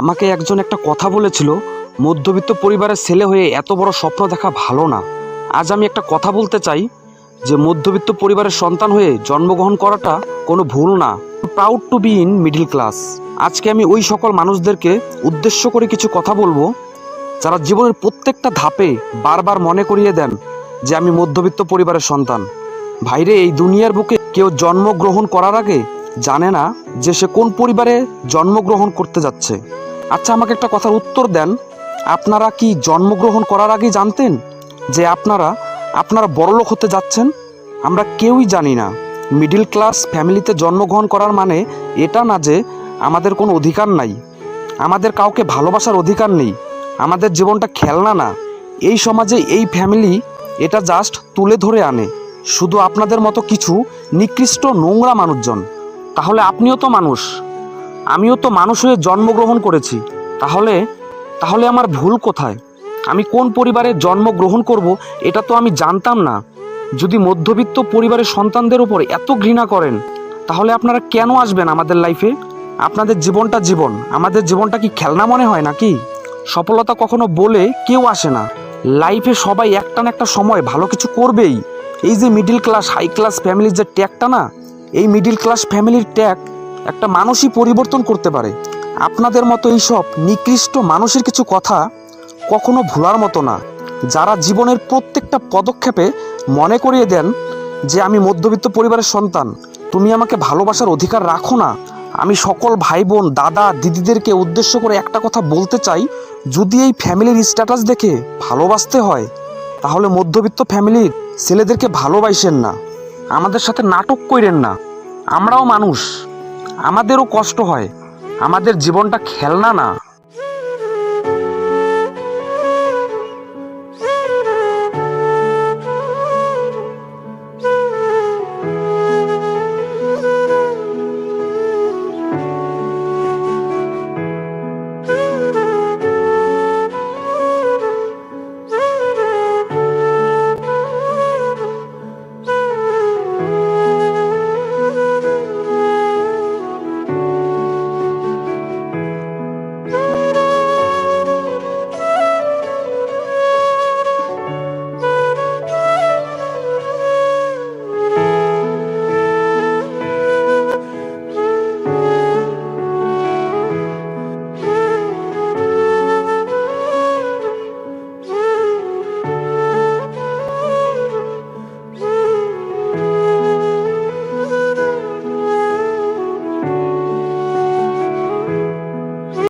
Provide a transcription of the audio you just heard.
আমাকে একজন একটা কথা বলেছিল, মধ্যবিত্ত পরিবারের ছেলে হয়ে এত বড় স্বপ্ন দেখা ভালো না। আজ আমি একটা কথা বলতে চাই যে মধ্যবিত্ত পরিবারের সন্তান হয়ে জন্মগ্রহণ করাটা কোনো ভুল না। Proud to be in middle class আজকে আমি ওই সকল মানুষদেরকে উদ্দেশ্য করে কিছু কথা বলব, যারা জীবনের প্রত্যেকটা ধাপে বারবার মনে করিয়ে দেন যে আমি মধ্যবিত্ত পরিবারের সন্তান। ভাইরে, এই দুনিয়ার বুকে কেউ জন্মগ্রহণ করার আগে জানে না যে সে কোন পরিবারে জন্মগ্রহণ করতে যাচ্ছে। আচ্ছা আমাকে একটা কথার উত্তর দেন। আপনারা কি জন্মগ্রহণ করার আগেই জানতেন যে আপনারা আপনারা বড়লোক হতে যাচ্ছেন? আমরা কেউই জানি না। মিডিল ক্লাস ফ্যামিলিতে জন্মগ্রহণ করার মানে এটা না যে আমাদের কোনো অধিকার নাই। আমাদের কাউকে ভালোবাসার অধিকার নেই। আমাদের জীবনটা খেলনা না। এই সমাজে এই ফ্যামিলি এটা জাস্ট তুলে ধরে আনে। শুধু আপনাদের মতো কিছু নিকৃষ্ট নোংরা মানুষজন। তাহলে আপনিও তো মানুষ। আমিও তো মানুষ হয়ে জন্মগ্রহণ করেছি। তাহলে তাহলে আমার ভুল কোথায়? আমি কোন পরিবারে জন্মগ্রহণ করব, এটা তো আমি জানতাম না। যদি মধ্যবিত্ত পরিবারের সন্তানদের উপর এত ঘৃণা করেন, তাহলে আপনারা কেন আসবেন আমাদের লাইফে? আপনাদের জীবনটা জীবন। আমাদের জীবনটা কি খেলনা মনে হয় নাকি? সফলতা কখনো বলে কেউ আসে না। লাইফে সবাই একটা না একটা সময় ভালো কিছু করবেই। এই যে মিডিল ক্লাস, হাই ক্লাস ফ্যামিলির যে ট্যাগটা না এই মিডিল ক্লাস ফ্যামিলির ট্যাগ একটা মানুষই পরিবর্তন করতে পারে। আপনাদের মতো এইসব নিকৃষ্ট মানুষের কিছু কথা কখনো ভোলার মতো না। যারা জীবনের প্রত্যেকটা পদক্ষেপে মনে করিয়ে দেন যে আমি মধ্যবিত্ত পরিবারের সন্তান, তুমি আমাকে ভালোবাসার অধিকার রাখো না। আমি সকল ভাই বোন দাদা, দিদিদেরকে উদ্দেশ্য করে একটা কথা বলতে চাই, যদি এই ফ্যামিলির স্ট্যাটাস দেখে ভালোবাসতে হয়, তাহলে মধ্যবিত্ত ফ্যামিলির ছেলেদেরকে ভালোবাসেন না। আমাদের সাথে নাটক কইরেন না। আমরাও মানুষ। আমাদেরও কষ্ট হয়। আমাদের জীবনটা খেলনা না।